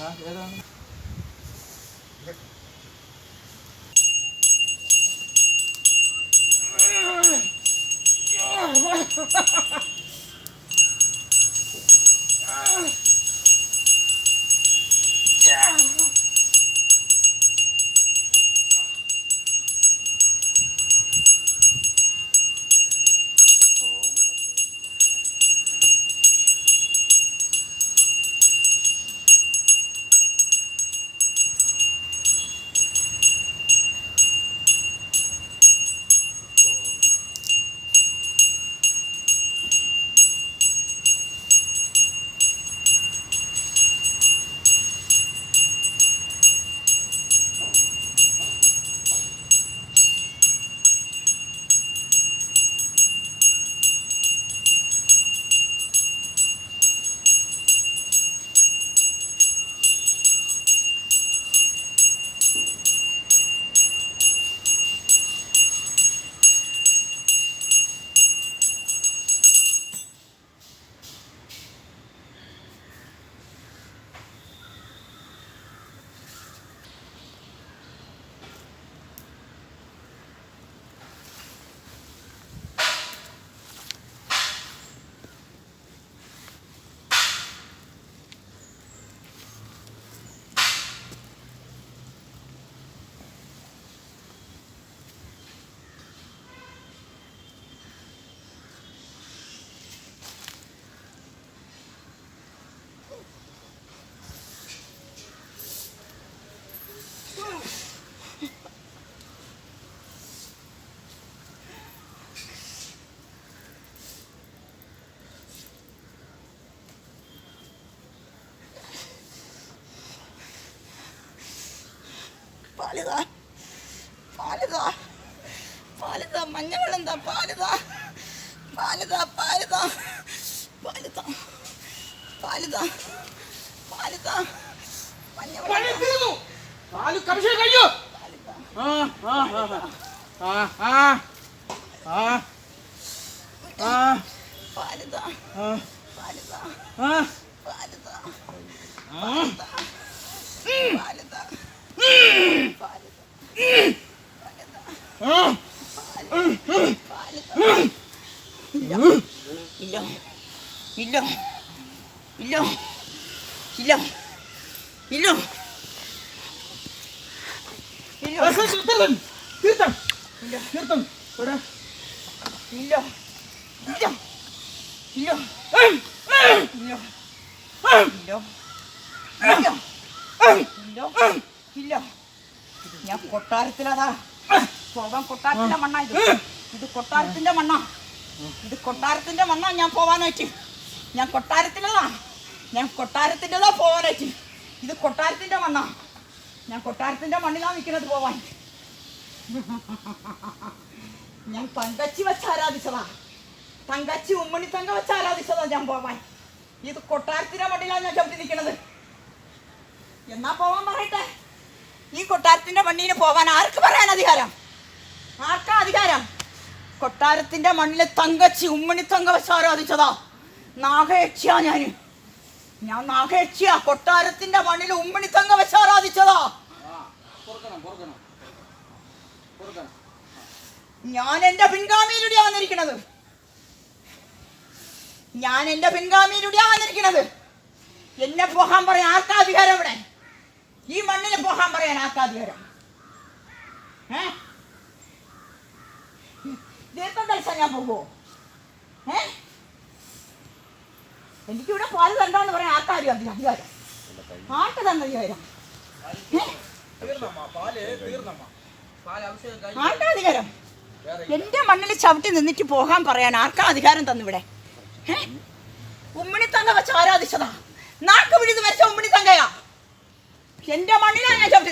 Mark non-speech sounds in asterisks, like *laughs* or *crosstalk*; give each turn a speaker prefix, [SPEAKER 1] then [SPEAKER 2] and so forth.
[SPEAKER 1] ആ ഏതാണ് *laughs*
[SPEAKER 2] പാലിതാ പാലിതാ പാലിതാ മഞ്ഞ വെള്ളം താ പാലിതാ പാലിതാ പാലിതാ പാലിതാ പാലിതാ പാലിതാ മഞ്ഞ വെള്ളം
[SPEAKER 1] പാൽ കമിഷൻ കഴിയോ ആ ആ ആ. ആ ആ. ആ.
[SPEAKER 2] പാലിതാ
[SPEAKER 1] ആ.
[SPEAKER 2] പാലിതാ
[SPEAKER 1] ആ.
[SPEAKER 2] പാലിതാ
[SPEAKER 1] ആ
[SPEAKER 2] പാലിതാ പാലിതാ
[SPEAKER 1] ആ
[SPEAKER 2] ഇല്ല ഇല്ല ഇല്ല ഇല്ല ഇല്ല ഇല്ല ഇല്ല
[SPEAKER 1] തീർത്തം തീർത്തം തീർത്തം ഇവിടെ
[SPEAKER 2] ഇല്ല ഇല്ല ഇല്ല
[SPEAKER 1] ഏയ്, ഏയ്,
[SPEAKER 2] ഇല്ല
[SPEAKER 1] ഏയ്,
[SPEAKER 2] ഇല്ല ഇല്ല
[SPEAKER 1] ഏയ്,
[SPEAKER 2] ഇല്ല
[SPEAKER 1] ഏയ്.
[SPEAKER 2] ഇല്ല ഞാൻ കൊട്ടാരത്തിലതാ പോകാൻ കൊട്ടാരത്തിന്റെ മണ്ണ ഇത്. ഇത് കൊട്ടാരത്തിന്റെ മണ്ണ. ഇത് കൊട്ടാരത്തിന്റെ മണ്ണ ഞാൻ പോവാനായിട്ട് ഞാൻ കൊട്ടാരത്തിലതാ ഞാൻ കൊട്ടാരത്തിന്റെതാ പോവാനായിട്ട് ഇത് കൊട്ടാരത്തിന്റെ മണ്ണാ. ഞാൻ കൊട്ടാരത്തിന്റെ മണ്ണിലാണ് നിൽക്കുന്നത് പോവാൻ. ഞാൻ തങ്കച്ചി വെച്ച് ആരാധിച്ചതാ. തങ്കച്ചി ഉമ്മണി തങ്ക വെച്ച് ആരാധിച്ചതാ ഞാൻ പോവാൻ. ഇത് കൊട്ടാരത്തിന്റെ മണ്ണിലാണ് ഞാൻ ചവിട്ടി നിൽക്കുന്നത്. എന്നാ പോവാൻ പറയട്ടെ? ഈ കൊട്ടാരത്തിന്റെ മണ്ണിന് പോവാൻ ആർക്ക് പറയാൻ അധികാരം? ആർക്കാ അധികാരം? കൊട്ടാരത്തിന്റെ മണ്ണിലെ തങ്കച്ചി ഉമ്മണി തങ്ക വെച്ച് ആരാധിച്ചതാ. ഞാൻ. ഞാൻ നാഗയക്ഷിയാ കൊട്ടാരത്തിന്റെ മണ്ണിൽ ഉമ്മണി തങ്ങ വെച്ച് ആരാധിച്ചതാ.
[SPEAKER 1] ആ, പൊറുക്കണം പൊറുക്കണം. പൊറുക്കണം.
[SPEAKER 2] ഞാൻ എന്റെ പിൻഗാമിയിലൂടെയാ വന്നിരിക്കണത്. ഞാൻ എന്റെ പിൻഗാമിയിലൂടെയാ വന്നിരിക്കണത്. എന്നെ പോകാൻ പറയാൻ ആർക്കാ അധികാരം ഇവിടെ? ഈ മണ്ണിൽ പോകാൻ പറയാൻ ആർക്കാ അധികാരം? ഏ? ദീർഘം കഴിച്ചാൽ ഞാൻ പോകുമോ ഏ? എനിക്കിവിടെ പാൽ തണ്ടാന്ന് പറയാൻ ആർക്കാ അധികം അധികാരം. ആർക്ക് തന്ന അധികാരം? ആർക്കാ അധികാരം? എന്റെ മണ്ണിൽ ചവിട്ടി നിന്നിട്ട് പോകാൻ പറയാൻ ആർക്കാ അധികാരം തന്നിവിടെ? ഉമ്മിണിത്തങ്ക വെച്ച് ആരാധിച്ചതാ? നാക്ക് പിടിച്ച് മരിച്ച ഉമ്മിണിത്തങ്കയാ? എന്റെ മണ്ണിലാ ഞാൻ ചവിട്ടി